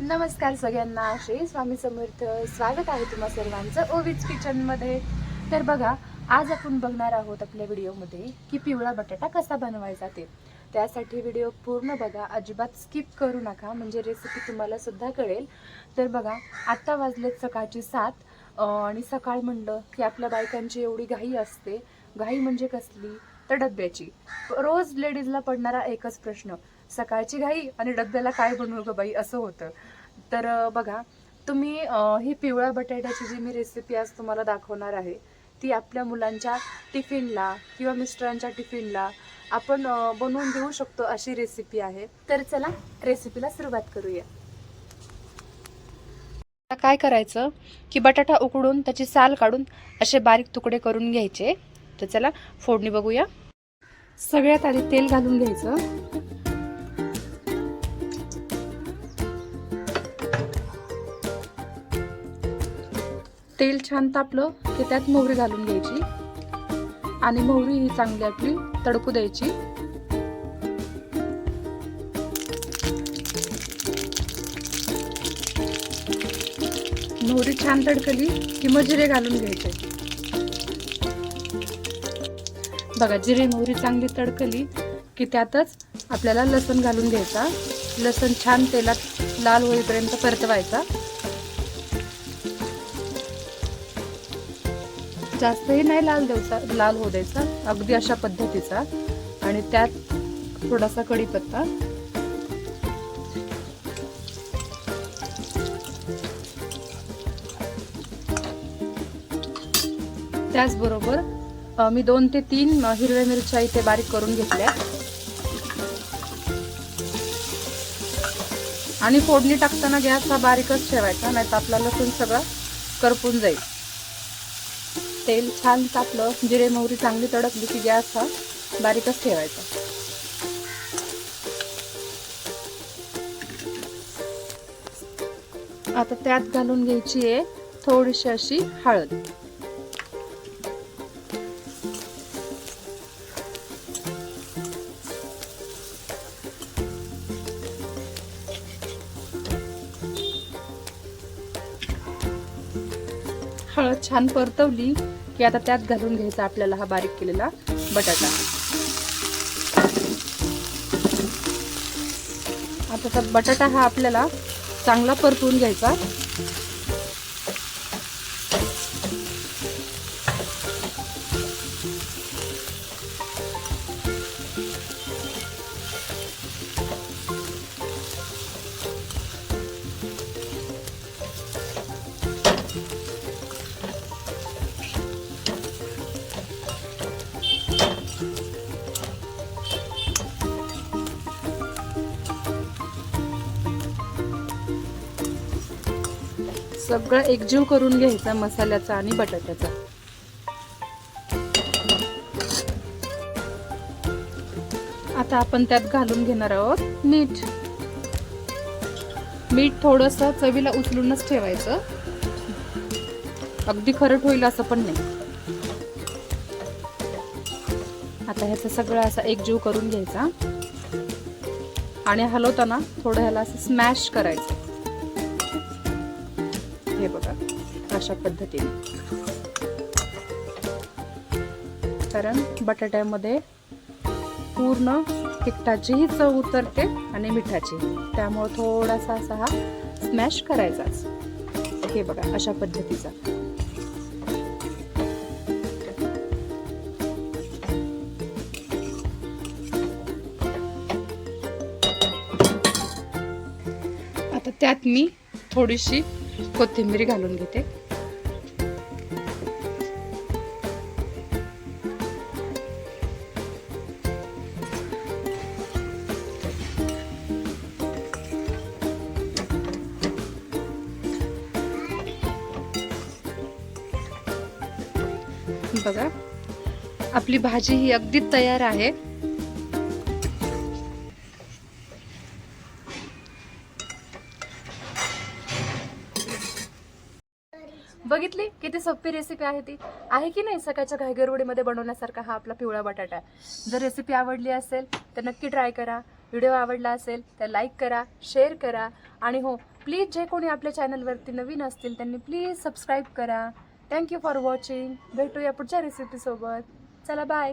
नमस्कार सगळ्यांना. श्री स्वामी समर्थ. स्वागत आहे तुम्हा सर्वांचं ओविच किचनमध्ये. तर बघा आज आपण बघणार आहोत आपल्या व्हिडिओमध्ये की पिवळा बटाटा कसा बनवायचा ते. त्यासाठी व्हिडिओ पूर्ण बघा. अजिबात स्किप करू नका. म्हणजे रेसिपी तुम्हाला सुद्धा कळेल. तर बघा आत्ता वाजलेत सकाळची सात आणि सकाळ म्हणलं की आपल्या बायकांची एवढी घाई असते. घाई म्हणजे कसली? तर डब्याची. रोज लेडीजला पडणारा एकच प्रश्न. सकाळची घाई आणि डब्याला काय बनवू गं बाई असं होतं. तर बघा तुम्ही ही पिवळ्या बटाट्याची जी मी रेसिपी आज तुम्हाला दाखवणार आहे ती आपल्या मुलांच्या टिफिनला किंवा मिस्टरांच्या टिफिनला आपण बनवून देऊ शकतो अशी रेसिपी आहे. तर चला रेसिपीला सुरुवात करूया. आता काय करायचं की बटाटा उकडून त्याची साल काढून असे बारीक तुकडे करून घ्यायचे. तर चला फोडणी बघूया. सगळ्यात आधी तेल घालून घ्यायचं. तेल छान तापलं की त्यात मोहरी घालून घ्यायची. आणि मोहरी ही चांगली आपली तडकू द्यायची. मोहरी छान तडकली की मग जिरे घालून घ्यायचे. बघा जिरे मोहरी चांगली तडकली की त्यातच आपल्याला लसूण घालून घ्यायचा. लसूण छान तेलात लाल होईपर्यंत परतवायचा. जास्तही नाही लाल द्यायचा लाल होऊ द्यायचा. अगदी अशा पद्धतीचा. आणि त्यात थोडासा कढीपत्ता. त्याचबरोबर मी दोन ते तीन हिरव्या मिरच्या इथे बारीक करून घेतल्या. आणि फोडणी टाकताना गॅस हा बारीकच ठेवायचा नाही तर आपला लसूण सगळं करपून जाईल. तेल छान तापलं जिरे मोहरी चांगली तडकली की गॅस हा बारीकच ठेवायचा. आता त्यात घालून घ्यायची आहे थोडीशी अशी हळद. फळं छान परतवली की आता त्यात घालून घ्यायचा आपल्याला हा बारीक केलेला बटाटा. आता तर बटाटा हा आपल्याला चांगला परतवून घ्यायचा. सगळं एकजीव करून घ्यायचा मसाल्याचा आणि बटाट्याचा. आता आपण त्यात घालून घेणार आहोत मीठ. मीठ थोडस चवीला उचलूनच ठेवायचं. अगदी खरट होईल असं पण नाही. आता ह्याचं सगळं असं एकजीव करून घ्यायचा. आणि हलवताना थोडं ह्याला असं स्मॅश करायचं. हे बघा अशा पद्धतीने. कारण बटाट्यामध्ये पूर्ण तिखटाचीही चव उतरते आणि मिठाची. त्यामुळे थोडासा असा हा स्मॅश करायचाच. हे बघा अशा पद्धतीचा. आता त्यात मी थोडीशी कोथिंबीर घालून घेते. बघा आपली भाजी ही अगदी तयार आहे. बघितली? किती सोपी रेसिपी आहे ती. आहे की नाही सकाळच्या घायगरवडीमध्ये बनवण्यासारखा हा आपला पिवळा बटाटा? जर रेसिपी आवडली असेल तर नक्की ट्राय करा. व्हिडिओ आवडला असेल तर लाईक करा शेअर करा. आणि हो प्लीज जे कोणी आपल्या चॅनलवरती नवीन असतील त्यांनी प्लीज सबस्क्राईब करा. थँक्यू फॉर वॉचिंग भेटूया पुढच्या रेसिपीसोबत चला बाय